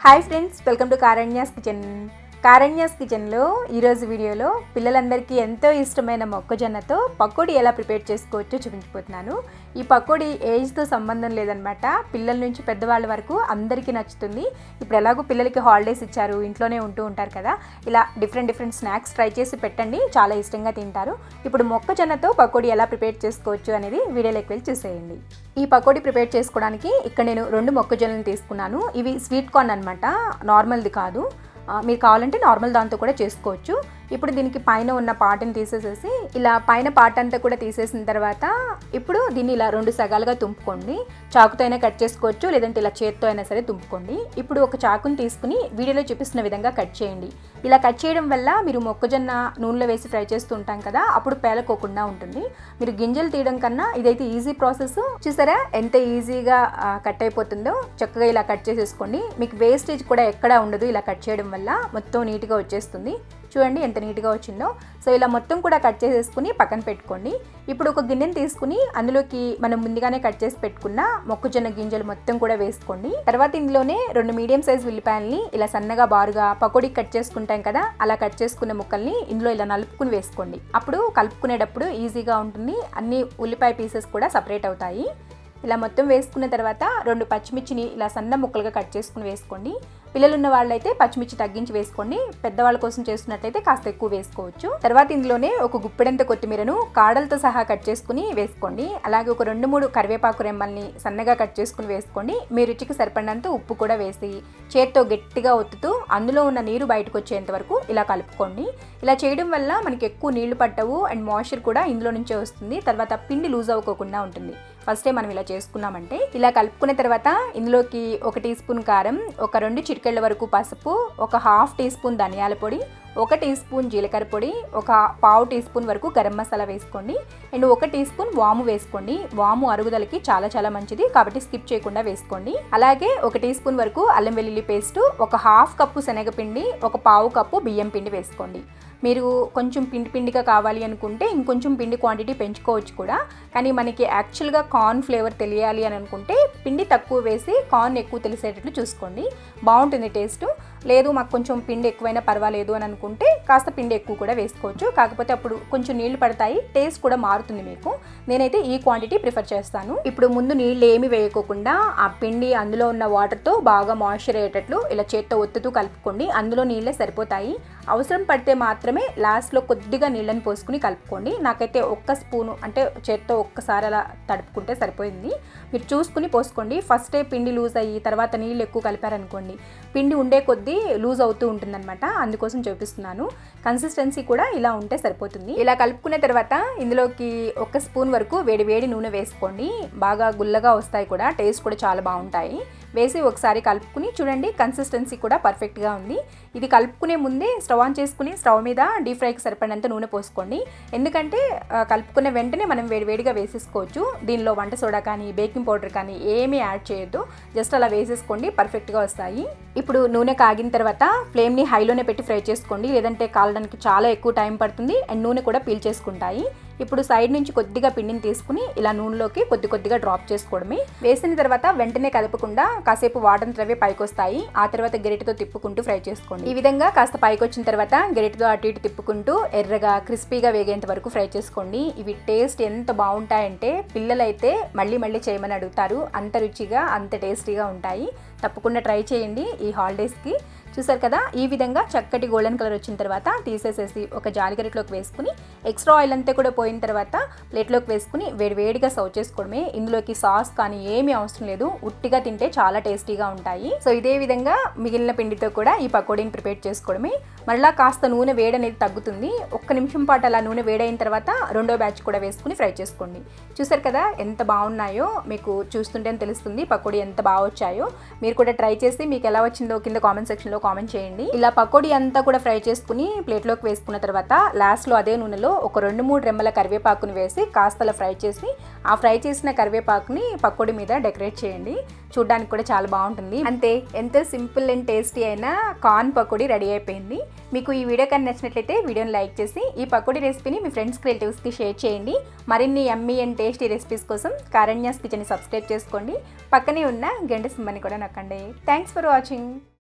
Hi friends welcome to Karanya's kitchen Karanya's కిచెన్లో ఈరోజు వీడియోలో పిల్లలందరికీ ఎంతో ఇష్టమైన మొక్కజొన్నతో పకోడీ ఎలా ప్రిపేర్ చేసుకోవచ్చో చూపించిపోతున్నాను ఈ పకోడీ ఏజ్తో సంబంధం లేదనమాట. పిల్లల నుంచి పెద్దవాళ్ళ వరకు అందరికీ నచ్చుతుంది. ఇప్పుడు ఎలాగో పిల్లలకి హాలిడేస్ ఇచ్చారు ఇంట్లోనే ఉంటూ ఉంటారు కదా. ఇలా డిఫరెంట్ డిఫరెంట్ స్నాక్స్ ట్రై చేసి పెట్టండి చాలా ఇష్టంగా తింటారు. ఇప్పుడు మొక్కజొన్నతో పకోడీ ఎలా ప్రిపేర్ చేసుకోవచ్చు అనేది వీడియోలోకి వెళ్ళి చూసేయండి. ఈ పకోడీ ప్రిపేర్ చేసుకోవడానికి ఇక్కడ నేను రెండు మొక్కజొన్నలు తీసుకున్నాను. ఇవి స్వీట్ కార్న్ అనమాట నార్మల్ది కాదు. మీరు కావాలంటే నార్మల్ దాంతో కూడా చేసుకోవచ్చు. ఇప్పుడు దీనికి పైన ఉన్న పాటని తీసేసేసి ఇలా పైన పాట అంతా కూడా తీసేసిన తర్వాత ఇప్పుడు దీన్ని ఇలా రెండు సగాలుగా తుంపుకోండి. చాకుతో అయినా కట్ చేసుకోవచ్చు లేదంటే ఇలా చేత్తో అయినా సరే తుంపుకోండి. ఇప్పుడు ఒక చాకుని తీసుకుని వీడియోలో చూపిస్తున్న విధంగా కట్ చేయండి. ఇలా కట్ చేయడం వల్ల మీరు మొక్కజొన్న నూనెలో వేసి ఫ్రై చేస్తూ ఉంటాం కదా అప్పుడు పేలకోకుండా ఉంటుంది. మీరు గింజలు తీయడం కన్నా ఇదైతే ఈజీ ప్రాసెస్. చూసారా ఎంత ఈజీగా కట్ అయిపోతుందో? చక్కగా ఇలా కట్ చేసేసుకోండి. మీకు వేస్టేజ్ కూడా ఎక్కడా ఉండదు ఇలా కట్ చేయడం వల్ల. మొత్తం నీట్గా వచ్చేస్తుంది. చూడండి ఎంత నీట్గా వచ్చిందో. సో ఇలా మొత్తం కూడా కట్ చేసేసుకుని పక్కన పెట్టుకోండి. ఇప్పుడు ఒక గిన్నెని తీసుకుని అందులోకి మనం ముందుగానే కట్ చేసి పెట్టుకున్న మొక్కజొన్న గింజలు మొత్తం కూడా వేసుకోండి. తర్వాత ఇందులోనే రెండు మీడియం సైజ్ ఉల్లిపాయల్ని ఇలా సన్నగా బారుగా పకోడీ కట్ చేసుకుంటాం కదా అలా కట్ చేసుకున్న ముక్కల్ని ఇందులో ఇలా నలుపుకుని వేసుకోండి. అప్పుడు కలుపుకునేటప్పుడు ఈజీగా ఉంటుంది. అన్ని ఉల్లిపాయ పీసెస్ కూడా సపరేట్ అవుతాయి. ఇలా మొత్తం వేసుకున్న తర్వాత రెండు పచ్చిమిర్చిని ఇలా సన్న ముక్కలుగా కట్ చేసుకుని వేసుకోండి. పిల్లలున్న వాళ్ళైతే పచ్చిమిర్చి తగ్గించి వేసుకోండి. పెద్దవాళ్ళ కోసం చేస్తున్నట్లయితే కాస్త ఎక్కువ వేసుకోవచ్చు. తర్వాత ఇందులోనే ఒక గుప్పెడంత కొత్తిమీరను కాడలతో సహా కట్ చేసుకుని వేసుకోండి. అలాగే ఒక రెండు మూడు కరివేపాకు రెమ్మల్ని సన్నగా కట్ చేసుకుని వేసుకోండి. మీ రుచికి సరిపడినంత ఉప్పు కూడా వేసి చేత్తో గట్టిగా ఒత్తుతూ అందులో ఉన్న నీరు బయటకు వచ్చేంత వరకు ఇలా కలుపుకోండి. ఇలా చేయడం వల్ల మనకి ఎక్కువ నీళ్ళు పట్టవు అండ్ మాయిశ్చర్ కూడా ఇందులో నుంచే వస్తుంది. తర్వాత పిండి లూజ్ అవ్వకోకుండా ఉంటుంది. ఫస్టే మనం ఇలా చేసుకున్నామంటే ఇలా కలుపుకున్న తర్వాత ఇందులోకి ఒక టీ స్పూన్ కారం ఒక రెండు చిరు చిటికెళ్ళ వరకు పసుపు ఒక హాఫ్ టీ స్పూన్ ధనియాల పొడి ఒక టీ స్పూన్ జీలకర్ర పొడి ఒక పావు టీ స్పూన్ వరకు గరం మసాలా వేసుకోండి. అండ్ ఒక టీ స్పూన్ వాము వేసుకోండి. వాము అరుగుదలకి చాలా చాలా మంచిది కాబట్టి స్కిప్ చేయకుండా వేసుకోండి. అలాగే ఒక టీ స్పూన్ వరకు అల్లం వెల్లుల్లి పేస్ట్ ఒక హాఫ్ కప్పు శనగపిండి ఒక పావు కప్పు బియ్యం పిండి వేసుకోండి. మీరు కొంచెం పిండి పిండిగా కావాలి అనుకుంటే ఇంకొంచెం పిండి క్వాంటిటీ పెంచుకోవచ్చు కూడా. కానీ మనకి యాక్చువల్గా కార్న్ ఫ్లేవర్ తెలియాలి అని అనుకుంటే పిండి తక్కువ వేసి కార్న్ ఎక్కువ తెలిసేటట్లు చూసుకోండి. బాగుంటుంది టేస్ట్ లేదు మాకు కొంచెం పిండి ఎక్కువైనా పర్వాలేదు అని అనుకుంటే కాస్త పిండి ఎక్కువ కూడా వేసుకోవచ్చు. కాకపోతే అప్పుడు కొంచెం నీళ్ళు పడతాయి టేస్ట్ కూడా మారుతుంది మీకు. నేనైతే ఈ క్వాంటిటీ ప్రిఫర్ చేస్తాను. ఇప్పుడు ముందు నీళ్ళు ఏమి వేయకోకుండా ఆ పిండి అందులో ఉన్న వాటర్తో బాగా మాయిశ్చర్ అయ్యేటట్లు ఇలా చేత్తో ఒత్తుతూ కలుపుకోండి. అందులో నీళ్ళే సరిపోతాయి. అవసరం పడితే మాత్రమే లాస్ట్లో కొద్దిగా నీళ్ళని పోసుకుని కలుపుకోండి. నాకైతే ఒక్క స్పూను అంటే చేత్తో ఒక్కసారి అలా తడుపుకుంటే సరిపోయింది. మీరు చూసుకుని పోసుకోండి. ఫస్టే పిండి లూజ్ అయ్యి తర్వాత నీళ్ళు ఎక్కువ కలిపారనుకోండి పిండి ఉండే కొద్దీ లూజ్ అవుతూ ఉంటుందన్నమాట. అందుకోసం చూపిస్తున్నాను కన్సిస్టెన్సీ కూడా ఇలా ఉంటే సరిపోతుంది. ఇలా కలుపుకున్న తర్వాత ఇందులోకి ఒక స్పూన్ వరకు వేడి వేడి నూనె వేసుకోండి. బాగా గుల్లగా వస్తాయి కూడా. టేస్ట్ కూడా చాలా బాగుంటాయి. వేసి ఒకసారి కలుపుకుని చూడండి కన్సిస్టెన్సీ కూడా పర్ఫెక్ట్గా ఉంది. ఇది కలుపుకునే ముందే స్టవ్ ఆన్ చేసుకుని స్టవ్ మీద డీప్ ఫ్రైకి సరిపడినంత నూనె పోసుకోండి. ఎందుకంటే కలుపుకున్న వెంటనే మనం వేడివేడిగా వేసేసుకోవచ్చు. దీనిలో వంట సోడా కానీ బేకింగ్ పౌడర్ కానీ ఏమీ యాడ్ చేయొద్దు. జస్ట్ అలా వేసేసుకోండి పర్ఫెక్ట్గా వస్తాయి. ఇప్పుడు నూనె కాగిన తర్వాత ఫ్లేమ్ని హైలోనే పెట్టి ఫ్రై చేసుకోండి. లేదంటే కాలడానికి చాలా ఎక్కువ టైం పడుతుంది. అండ్ నూనె కూడా పీల్ చేసుకుంటాయి. ఇప్పుడు సైడ్ నుంచి కొద్దిగా పిండిని తీసుకుని ఇలా నూనెలోకి కొద్ది కొద్దిగా డ్రాప్ చేసుకోవడమే. వేసిన తర్వాత వెంటనే కలపకుండా కాసేపు వాటర్ రవే పైకి వస్తాయి ఆ తర్వాత గెరిటితో తిప్పుకుంటూ ఫ్రై చేసుకోండి. ఈ విధంగా కాస్త పైకి వచ్చిన తర్వాత గెరిటితో అటు ఇటు తిప్పుకుంటూ ఎర్రగా క్రిస్పీగా వేగేంత వరకు ఫ్రై చేసుకోండి. ఇవి టేస్ట్ ఎంత బాగుంటాయంటే పిల్లలైతే మళ్ళీ మళ్ళీ చేయమని అడుగుతారు. అంత రుచిగా అంత టేస్టీగా ఉంటాయి. తప్పకుండా ట్రై చేయండి ఈ హాలిడేస్కి చూసారు కదా? ఈ విధంగా చక్కటి గోల్డెన్ కలర్ వచ్చిన తర్వాత తీసేసేసి ఒక జాలిగరిటలోకి వేసుకుని ఎక్స్ట్రా ఆయిల్ అంతా కూడా పోయిన తర్వాత ప్లేట్లోకి వేసుకుని వేడివేడిగా సర్వ్ చేసుకోవడమే. ఇందులోకి సాస్ కానీ ఏమీ అవసరం లేదు. ఉట్టిగా తింటే చాలా టేస్టీగా ఉంటాయి. సో ఇదే విధంగా మిగిలిన పిండితో కూడా ఈ పకోడీని ప్రిపేర్ చేసుకోవడమే. మరలా కాస్త నూనె వేడి అనేది తగ్గుతుంది. ఒక్క నిమిషం పాటు అలా నూనె వేడైన తర్వాత రెండో బ్యాచ్ కూడా వేసుకుని ఫ్రై చేసుకోండి. చూసారు కదా? ఎంత బాగున్నాయో మీకు చూస్తుంటే తెలుస్తుంది. పకోడీ ఎంత బాగా వచ్చాయో. మీరు కూడా ట్రై చేసి మీకు ఎలా వచ్చిందో కింద కామెంట్ సెక్షన్లో కామెంట్ చేయండి. ఇలా పకోడీ అంతా కూడా ఫ్రై చేసుకుని ప్లేట్లోకి వేసుకున్న తర్వాత లాస్ట్లో అదే నూనెలో ఒక రెండు మూడు రెమ్మల కరివేపాకుని వేసి కాస్తలా ఫ్రై చేసి ఆ ఫ్రై చేసిన కరివేపాకుని పకోడీ మీద డెకరేట్ చేయండి. చూడ్డానికి కూడా చాలా బాగుంటుంది. అంతే ఎంతో సింపుల్ అండ్ టేస్టీ అయిన కార్న్ పకోడీ రెడీ అయిపోయింది. మీకు ఈ వీడియో కానీ నచ్చినట్లయితే వీడియోని లైక్ చేసి ఈ పకోడీ రెసిపీని మీ ఫ్రెండ్స్కి రిలేటివ్స్కి షేర్ చేయండి. మరిన్ని ఎమ్మీ అండ్ టేస్టీ రెసిపీస్ కోసం కారణ్యాస్ కిచెన్ని సబ్స్క్రైబ్ చేసుకోండి. పక్కనే ఉన్న గంట సింబని కూడా నొక్కండి. Thanks for watching.